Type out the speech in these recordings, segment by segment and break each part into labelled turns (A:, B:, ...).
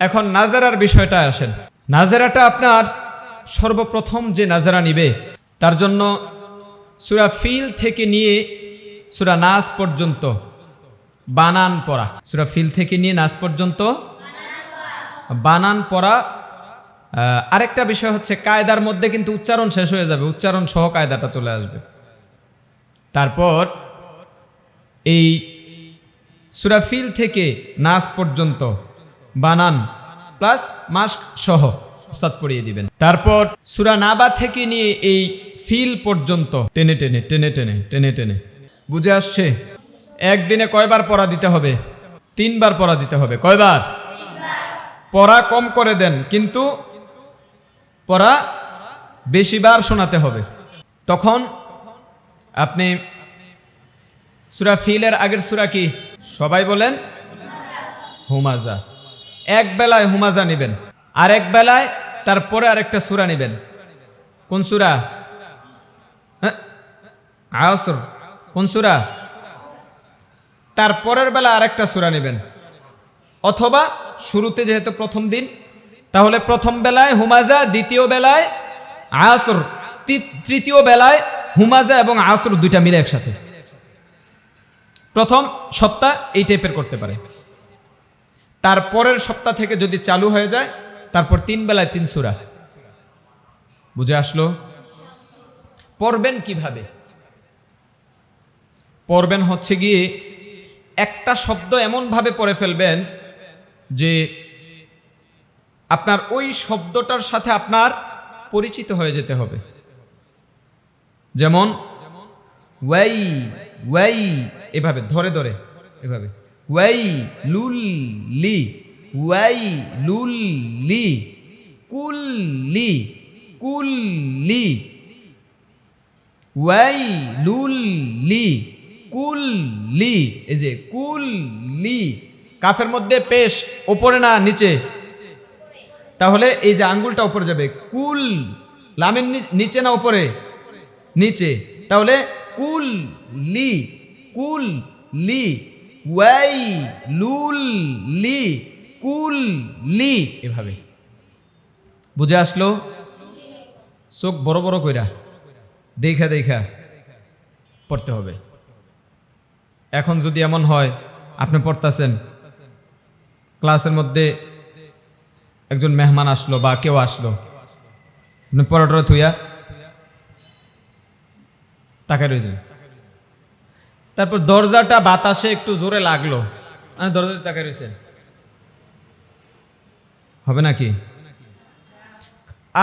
A: এখন নাজারার বিষয়টা আসেন। নাজারাটা আপনার সর্বপ্রথম যে নাজারা নিবে, তার জন্য সুরা ফিল থেকে নিয়ে সুরা নাচ পর্যন্ত বানান পড়া। সুরা ফিল থেকে নিয়ে নাচ পর্যন্ত বানান পড়া। আরেকটা বিষয় হচ্ছে, কায়দার মধ্যে কিন্তু উচ্চারণ শেষ হয়ে যাবে, উচ্চারণ সহ কায়দাটা চলে আসবে। তারপর এই সুরাফিল থেকে নাচ পর্যন্ত বানান প্লাস মাস্ক সহ উস্তাদ পড়িয়ে দিবেন। তারপর সুরা নাবা থেকে নিয়ে এই ফিল পর্যন্ত টেনে টেনে টেনে টেনে টেনে টেনে। বুঝে আসছে? একদিনে কয়বার পড়া দিতে হবে? তিনবার পড়া দিতে হবে। কয়বার? পড়া কম করে দেন, কিন্তু পড়া বেশিবার শোনাতে হবে। তখন আপনি সুরা ফিলের আগের সুরা কি? সবাই বলেন, হুমাজা। এক বেলায় হুমাজা নেবেন আর এক বেলায় তারপরে আরেকটা সুরা নেবেন। কোন সুরা? হ্যাঁ? আসর। কোন সুরা? তারপরের বেলা আরেকটা সুরা নেবেন। অথবা শুরুতে যেহেতু প্রথম দিন, তাহলে প্রথম বেলায় হুমাজা, দ্বিতীয় বেলায় আসর তৃতীয় বেলায় হুমাজা এবং আসর দুইটা মিলে একসাথে। প্রথম সপ্তাহ এই টাইপের করতে পারে। তারপরের সপ্তাহ থেকে যদি চালু হয়ে যায়, তারপর তিন বেলায় তিন সুরা। বুঝে আসলো? পড়বেন কীভাবে? পড়বেন হচ্ছে গিয়ে একটা শব্দ এমনভাবে পড়ে ফেলবেন যে আপনার ওই শব্দটার সাথে আপনার পরিচিত হয়ে যেতে হবে। যেমন, ওয়াই ওয়াই, এভাবে, ধরে ধরে, এভাবে। ওয়াই লুল লি ওয়াই লুল লি কুল লি কুল লি ওয়াই লুল লি কুল লি এই যে কুল লি কাফের মধ্যে পেশ, ওপরে না, নিচে। তাহলে এই যে আঙ্গুলটা উপরে যাবে, কুল, লামের নিচে না উপরে নিচে। তাহলে কুল লি কুল লি ওয়াই লুল লি কুল লি এভাবে। বুঝে আসলো? চোখ বড় বড় কইরা, দেখা দেখা পড়তে হবে। এখন যদি এমন হয়, আপনি পড়তেছেন। ক্লাসের মধ্যে একজন মেহমান আসলো বা কেউ আসলো। আপনি পরোটা থুইয়া তাকে রয়েছেন তারপর দরজাটা বাতাসে একটু জোরে লাগল। আমি দরজাতে তাকায় রয়েছেন হবে নাকি?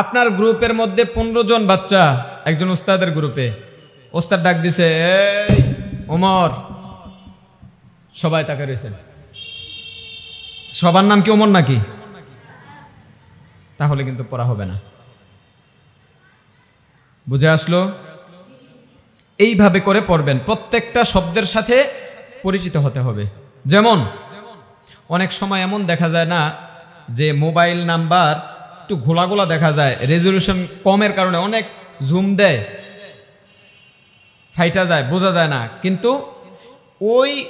A: আপনার গ্রুপের মধ্যে পনেরো জন বাচ্চা, একজন উস্তাদের গ্রুপে। ওস্তাদ ডাক দিছে, এই, ওমর। সবাই তাকে রয়েছেন সবার নাম কি ওমর নাকি? তাহলে কিন্তু পড়া হবে না। বুঝে আসলো? এইভাবে করে পড়বেন। প্রত্যেকটা শব্দের সাথে পরিচিত হতে হবে। যেমন, অনেক সময় এমন দেখা যায় না যে মোবাইল নাম্বার একটু ঘোলা ঘোলা দেখা যায়, রেজলিউশন কমের কারণে অনেক জুম দেয়, ফাইটা যায়, বোঝা যায় না। কিন্তু ওই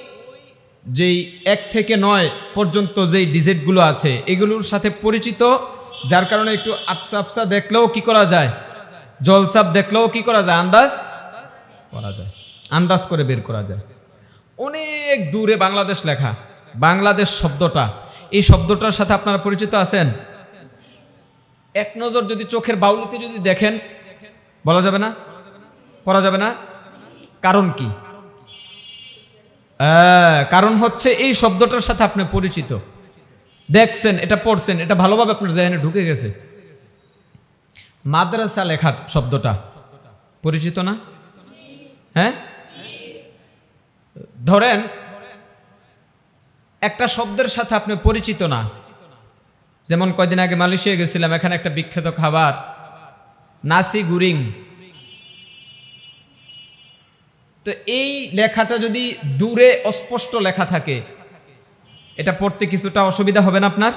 A: যেই এক থেকে নয় পর্যন্ত যেই ডিজিটগুলো আছে, এগুলোর সাথে পরিচিত, যার কারণে একটু আপসা আপসা দেখলেও কি করা যায়? জলসাপ দেখলেও কি করা যায়? আন্দাজ? করা যায়, আন্দাজ করে বের করা যায়। অনেক দূরে বাংলাদেশ লেখা, বাংলাদেশ শব্দটা। এই শব্দটার সাথে আপনারা পরিচিত আছেন? এক নজর যদি চোখের বাউলিতে যদি দেখেন, বলা যাবে না? পড়া যাবে না? কারণ কি? কারণ হচ্ছে এই শব্দটার সাথে আপনি পরিচিত। দেখছেন, এটা পড়ছেন, এটা ভালোভাবে আপনার জেনে ঢুকে গেছে। মাদ্রাসা লেখার শব্দটা, পরিচিত না? হ্যাঁ? ধরেন, একটা শব্দের সাথে আপনি পরিচিত না। যেমন কয়দিন আগে মালয়েশিয়া গেছিলাম, এখানে একটা বিখ্যাত খাবার, নাসি গুরিং তো এই লেখাটা যদি দূরে অস্পষ্ট লেখা থাকে, এটা পড়তে কিছুটা অসুবিধা হবে না আপনার?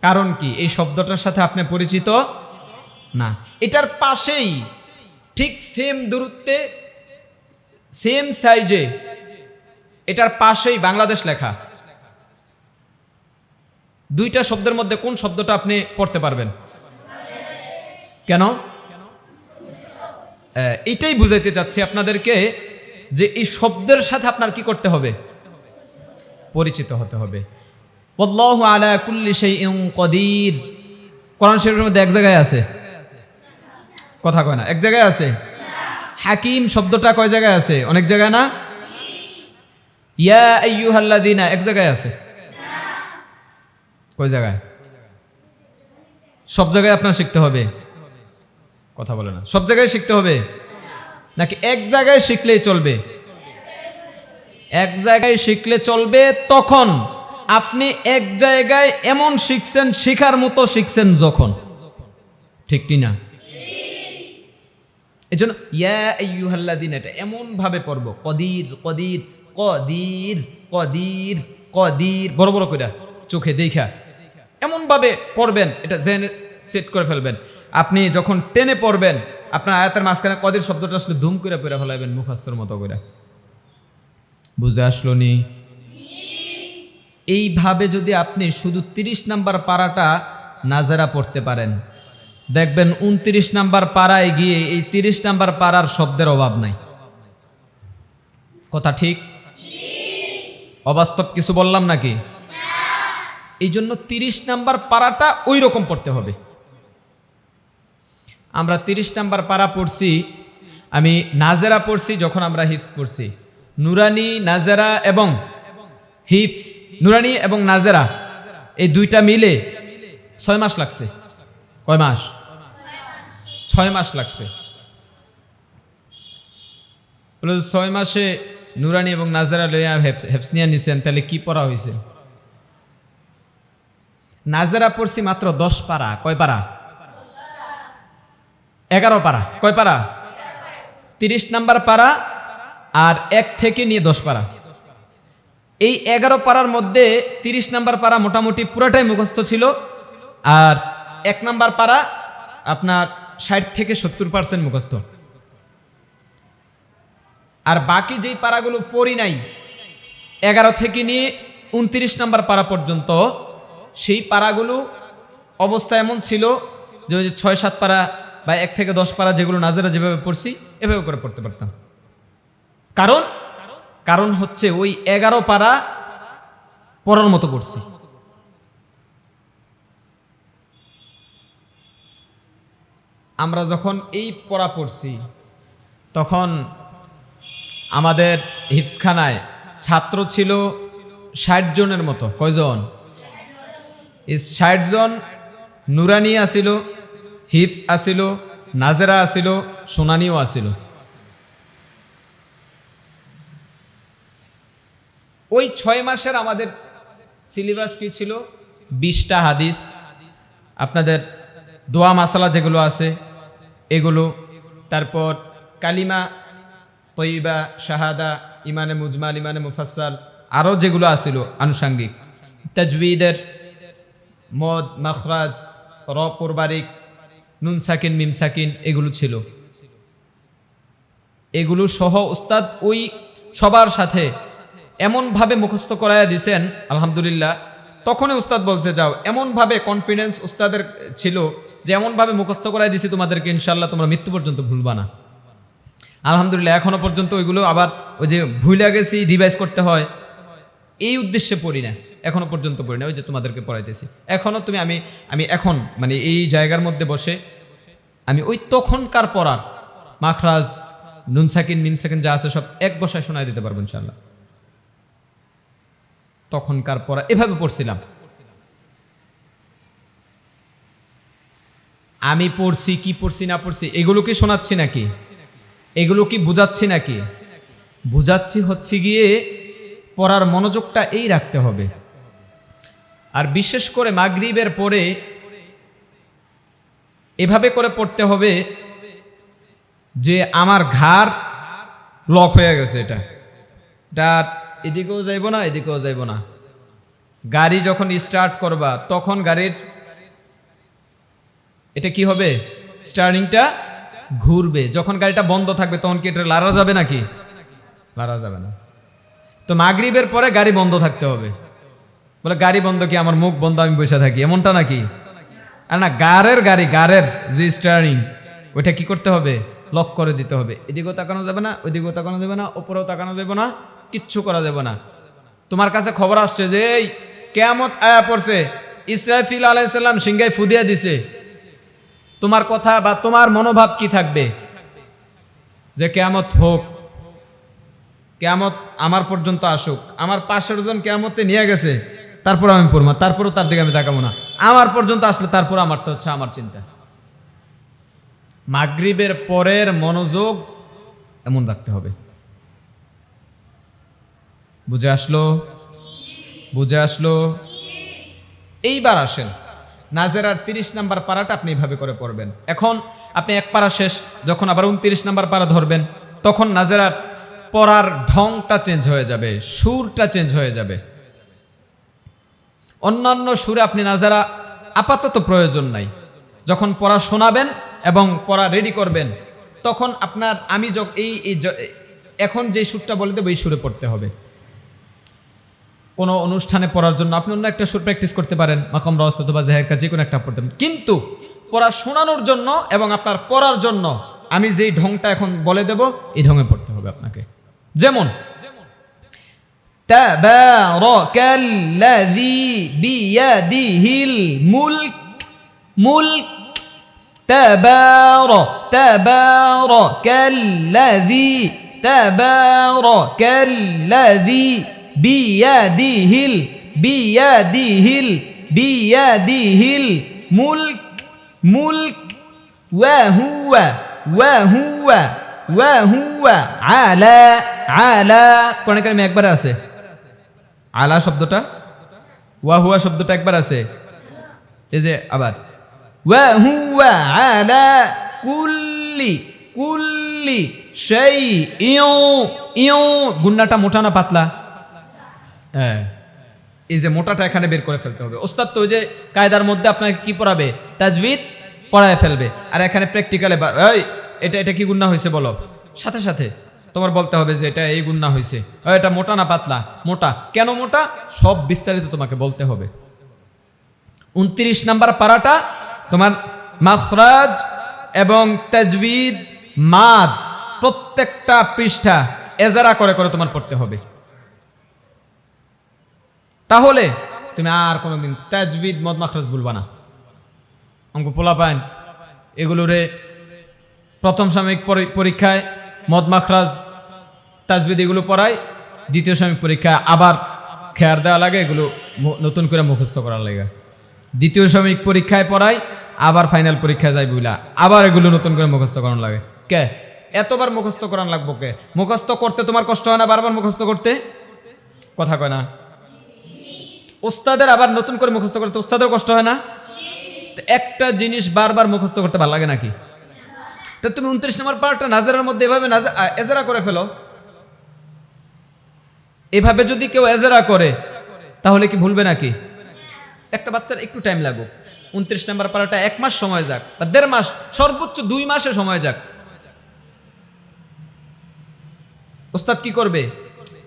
A: কারণ কি? এই শব্দটার সাথে আপনি পরিচিত না। এটার পাশেই ঠিক সেম দূরত্বে সেম সাইজে এটার পাশেই বাংলাদেশ লেখা। দুইটা শব্দের মধ্যে কোন শব্দটা আপনি পড়তে পারবেন? কেন? এটাই বুঝাইতে চাচ্ছি আপনাদেরকে যে এই শব্দের সাথে আপনার কি করতে হবে? পরিচিত হতে হবে। আলা কোরআন শরীফের মধ্যে এক জায়গায় আছে। কথা কয় না, এক জায়গায় আছে। হাকিম শব্দটা কয় জায়গায় আছে? অনেক জায়গায় না? ইয়া আইয়ুহাল্লাযিনা এক জায়গায় আছে। কয় জায়গায়? সব জায়গায় আপনার শিখতে হবে। কথা বলে না। সব জায়গায় শিখতে হবে। নাকি এক জায়গায় শিখলেই চলবে? এক জায়গায় শিখলে চলবে তখন। আপনি এক জায়গায় এমন শিখছেন শিখার মতো শিখছেন যখন। ঠিক কি না এই জন্য ইয়া আইয়ুহাল্লাদিন এটা এমন ভাবে পড়ব, কদির কদির কদির কদির কদির, বড় বড় কইরা চোখে দেখা এমন ভাবে পড়বেন, এটা জেনে সেট করে ফেলবেন। আপনি যখন টেনে পড়বেন, আপনার আয়াতের মাঝখানে কদির শব্দটা আসলে ধুম করে পড়ে ফেলাবেন মুখাস্তর মতো করে বুঝে আসলো নি? এইভাবে যদি আপনি শুধু তিরিশ নাম্বার পাড়াটা নাজারা পড়তে পারেন দেখবেন উনত্রিশ নাম্বার পাড়ায় গিয়ে এই তিরিশ নাম্বার পাড়ার শব্দের অভাব নাই। কথা ঠিক? অবাস্তব কিছু বললাম নাকি? এই জন্য তিরিশ নাম্বার পাড়াটা ওই রকম পড়তে হবে। আমরা তিরিশ নাম্বার পাড়া পড়ছি, আমি নাজেরা পড়ছি যখন আমরা হিপস পড়ছি। নুরানি, নাজেরা এবং হিপস নুরানি এবং নাজেরা, এই দুইটা মিলে ছয় মাস লাগছে। কয় মাস? ছয় মাস লাগছে। বলে ছয় মাসে নুরানি এবং নাজারা লইয়া হেপস- হেপসনিয়া নিছেন, তাহলে কি পড়া হয়েছে নাজারা পড়ছি মাত্র দশ পারা। কয় পারা? এগারো পারা। কয় পারা? তিরিশ নাম্বার পারা আর এক থেকে নিয়ে দশ পারা। এই এগারো পাড়ার মধ্যে তিরিশ নাম্বার পাড়া মোটামুটি পুরাটাই মুখস্থ ছিল। আর এক নাম্বার পাড়া আপনার ষাট থেকে সত্তর পার্সেন্ট মুখস্থ। আর বাকি যেই পাড়াগুলো পড়ি নাই, এগারো থেকে নিয়ে উনত্রিশ নাম্বার পাড়া পর্যন্ত, সেই পাড়াগুলো অবস্থা এমন ছিল যে ওই যে ছয়, সাত পাড়া বা এক থেকে দশ পাড়া যেগুলো নাজেরা যেভাবে পড়ছি, এভাবে করে পড়তে পারতাম। কারণ কারণ হচ্ছে ওই এগারো পারা পড়ার মতো করছি আমরা যখন এই পড়া পড়ছি, তখন আমাদের হিপসখানায় ছাত্র ছিল ষাট জনের মতো। কয়জন? ষাট জন নুরানি আসিল হিপস আসিল নাজেরা আসিল সোনানিও আসিল ওই ছয় মাসের আমাদের সিলেবাস কি ছিল? বিশটা হাদিস। আপনাদের দোয়া মাসালা যেগুলো আছে এগুলো, তারপর কালিমা, তৈবা, শাহাদা, ইমানে মুজমাল, ইমানে মুফাসাল আরও যেগুলো আছিল আনুষাঙ্গিক। তাজবিদের মদ, মখরাজ র পরবারিক নুন সাকিন, মিম সাকিন এগুলো ছিল। এগুলো সহ উস্তাদ ওই সবার সাথে এমনভাবে মুখস্থ করাইয়া দিছেন, আলহামদুলিল্লাহ তখনই উস্তাদ বলছে, যাও। এমনভাবে কনফিডেন্স উস্তাদের ছিল যে এমনভাবে মুখস্থ করাই দিছি তোমাদেরকে ইনশাল্লাহ তোমরা মৃত্যু পর্যন্ত ভুলবা না। আলহামদুলিল্লাহ এখনও পর্যন্ত ওইগুলো আবার ওই যে ভুলে গেছি রিভাইজ করতে হয়। এই উদ্দেশ্যে পড়ি না, এখনও পর্যন্ত পড়ি না, ওই যে তোমাদেরকে পড়াইতেছি। এখনও তুমি আমি আমি এখন মানে এই জায়গার মধ্যে বসে, আমি ওই তখনকার পড়ার, মাখরাজ, নুন সাকিন, মিন সাকিন যা আছে সব এক বসায় শোনায় দিতে পারব ইনশাল্লাহ তখনকার পড়া, এভাবে পড়ছিলাম। আমি পড়ছি, কি পড়ছি, না পড়ছি, এগুলো কি শোনাচ্ছি নাকি? এগুলো কি বুঝাচ্ছি নাকি? বুঝাচ্ছি হচ্ছে গিয়ে পড়ার মনোযোগটা এই রাখতে হবে। আর বিশেষ করে মাগরিবের পরে এভাবে করে পড়তে হবে যে আমার ঘাড় লক হয়ে গেছে এটা। এটা এদিকেও যাইব না, এদিকেও যাইব না। গাড়ি যখন স্টার্ট করবা, তখন গাড়ির এটা কি হবে? স্টার্টিংটা ঘুরবে। যখন গাড়িটা বন্ধ থাকবে, তখন কি এটা লারা যাবে নাকি? লারা যাবে না। তো মাগরিবের পরে গাড়ি বন্ধ থাকতে হবে। বলে, গাড়ি বন্ধ কি? আমার মুখ বন্ধ, আমি বসে থাকি। এমনটা নাকি? আর না গাড়ের গাড়ি গাড়ের যে স্টারিং ওইটা কি করতে হবে? লক করে দিতে হবে। এদিকেও তাকানো যাবে না, ওইদিকেও তাকানো যাবে না, ওপরেও তাকানো যাবে না। কিচ্ছু করা যাবে না। তোমার কাছে খবর আসছে যে, এই কেয়ামত আয়া পড়ছে। ইসরাফিল আলাইসাল্লাম সিংহাই ফুদিয়া দিছে। তোমার কথা বা তোমার মনোভাব কি থাকবে? যে, কেয়ামত হোক, কেয়ামত আমার পর্যন্ত আসুক। আমার পাশের জন কেয়ামতে নিয়ে গেছে। তারপর আমি পড়ব তারপরও তার দিকে আমি তাকাবো না। আমার পর্যন্ত আসলে তারপর আমারটা হচ্ছে আমার চিন্তা। মাগরিবের পরের মনোযোগ এমন রাখতে হবে। বুঝে আসলো? বুঝে আসলো? এইবার আসেন। নাজেরার তিরিশ নাম্বার পারাটা আপনি এইভাবে করে পড়বেন। এখন আপনি এক পারা শেষ, যখন আবার উনত্রিশ নাম্বার পারা ধরবেন, তখন নাজেরার পড়ার ঢংটা চেঞ্জ হয়ে যাবে, সুরটা চেঞ্জ হয়ে যাবে। অন্যান্য সুরে আপনি নাজারা আপাতত প্রয়োজন নাই। যখন পড়া শোনাবেন এবং পড়া রেডি করবেন, তখন আপনার আমি এই এখন যে সুরটা বলে দেবো, এই সুরে পড়তে হবে। কোনো অনুষ্ঠানে পড়ার জন্য আপনি অন্য একটা সুর প্র্যাকটিস করতে পারেন, মাকম রস অথবা জাহেরকা, যে কোনো একটা পড়তে পারেন। কিন্তু পড়া শোনানোর জন্য এবং আপনার পড়ার জন্য আমি যেই ঢংটা এখন বলে দেব, এই ঢঙে পড়তে হবে আপনাকে। যেমন তাবারাকাল্লাযী তাবারাকাল্লাযী الذي تبارك الذي بيده ال بيده ال بيده الملك ملك وهو وهو وهو على على কোন কারণে একবার আছে আলা শব্দটা ওয়াহুয়া শব্দটা একবার আছে এই যে আবার ওয়াহুয়া আলা কুল্লি কুল্লি সেই ইউ ইউ গুন্নাটা মোটা না পাতলা হ্যাঁ। এই যে মোটাটা এখানে বের করে ফেলতে হবে। ওস্তাদ, তো ওই যে কায়দার মধ্যে আপনাকে কি পড়াবে? তাজবিদ পড়ায় ফেলবে। আর এখানে প্র্যাকটিক্যালে এই, এটা এটা কি গুন্না হয়েছে বলো? সাথে সাথে। তোমার বলতে হবে যে এটা এই গুন্না হয়েছে এটা মোটা না পাতলা? মোটা। কেন মোটা? সব বিস্তারিত তোমাকে বলতে হবে। উনত্রিশ নাম্বার পারাটা, তোমার মাখরাজ এবং তাজবিদ মাদ প্রত্যেকটা পৃষ্ঠা এজারা করে করে তোমার পড়তে হবে। তাহলে তুমি আর কোনোদিন তাজবিদ মদ মাখরাজ ভুলবা না। অঙ্ক পোলা পাইন এগুলোরে প্রথম সাময়িক পরীক্ষায় মদ মাখরাজ, তাজবিদ এগুলো পড়ায়, দ্বিতীয় সাময়িক পরীক্ষায় আবার খেয়ার দেওয়া লাগে, এগুলো নতুন করে মুখস্থ করার লাগে। দ্বিতীয় সাময়িক পরীক্ষায় পড়ায়, আবার ফাইনাল পরীক্ষায় যাই বুঝলা আবার এগুলো নতুন করে মুখস্থ করানো লাগে। কে? এতবার মুখস্থ করান লাগবো কে? মুখস্থ করতে তোমার কষ্ট হয় না বারবার মুখস্থ করতে? কথা কয় না। ওস্তাদের আবার নতুন করে মুখস্থ করতে ওস্তাদের কষ্ট হয় না? একটা জিনিস বারবার মুখস্থ করতে ভালো লাগে নাকি? তো তুমি উনত্রিশ নম্বর পার্টটা নাজারের মধ্যে এভাবে এজারা করে ফেলো। এভাবে যদি কেউ এজারা করে, তাহলে কি ভুলবে নাকি? একটা বাচ্চার একটু টাইম লাগুক। উনত্রিশ নম্বর পারাটা এক মাস সময় যাক, বা দেড় মাস, সর্বোচ্চ দুই মাসে সময় যাক। ওস্তাদ কি করবে?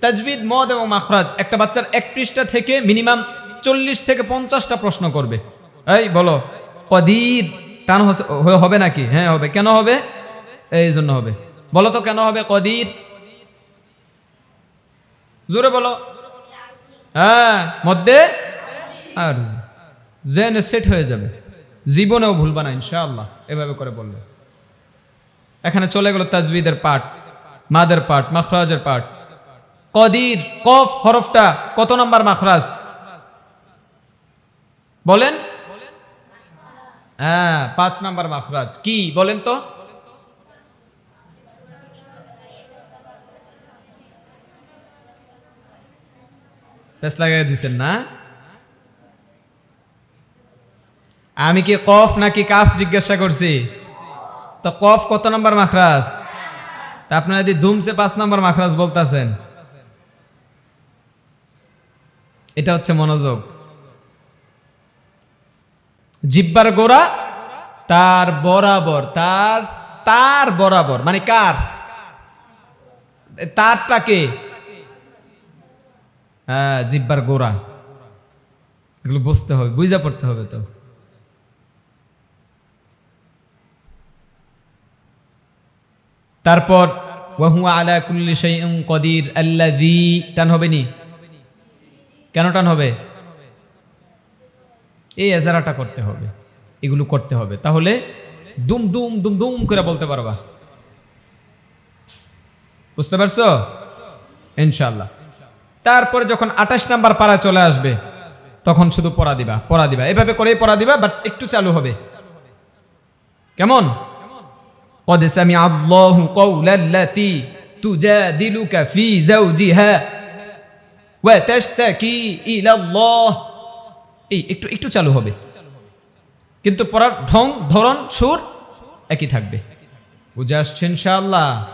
A: তাজবিদ মদ এবং মাখরাজ। একটা বাচ্চার এক পৃষ্ঠা থেকে মিনিমাম চল্লিশ থেকে পঞ্চাশটা প্রশ্ন করবে। এই বলো, কদির, টান হবে নাকি? হ্যাঁ হবে। কেন হবে? এই জন্য হবে। বলো তো কেন হবে কদির? জোরে বলো। হ্যাঁ মধ্যে? আর জেনে সেট হয়ে যাবে। জীবনেও ভুলবা না, ইনশাআল্লাহ। এভাবে করে বলবে। এখানে চলে গেল তাজবিদের পাঠ, মাদের পাঠ, মাখরাজের পাঠ। কদির, কফ হরফটা কত নম্বর মাখরাজ? বলেন। হ্যাঁ পাঁচ নাম্বার মাখরাজ। কি, বলেন তো। পেস লাগাই দিছেন না? আমি কি কফ নাকি কাফ জিজ্ঞাসা করছি? তো কফ কত নম্বর মাখরাজ? তা আপনারা যদি ধুমসে পাঁচ নম্বর মাখরাজ বলতেছেন। এটা হচ্ছে মনোযোগ। জিব্বার গোড়া, তার বরাবর, তার তার বরাবর মানে কার? তারটাকে হ্যাঁ জিব্বার গোড়া। এগুলো বুঝতে হবে, বুঝা পড়তে হবে তো। তারপর ওয়াহু আলা কুল্লি শাইইন কদির আল্লাযী, টান হবে নি? কেন টান হবে এই এজারাটা করতে হবে এগুলো করতে হবে তাহলে দুম দুম দুম দুম করে বলতে পারবা বুঝতে পারছো ইনশাল্লাহ তারপরে যখন আঠাশ নাম্বার পাড়া চলে আসবে তখন শুধু পড়া দিবা পড়া দিবা এভাবে করেই পড়া দিবা বাট একটু চালু হবে কেমন قد سمع الله قول التي تجادلك في زوجها وتشتكي إلى الله এই, একটু একটু চালু হবে। কিন্তু পড়ার ঢং, ধরন, সুর একই থাকবে। বুঝে আসছেন ইনশাআল্লাহ।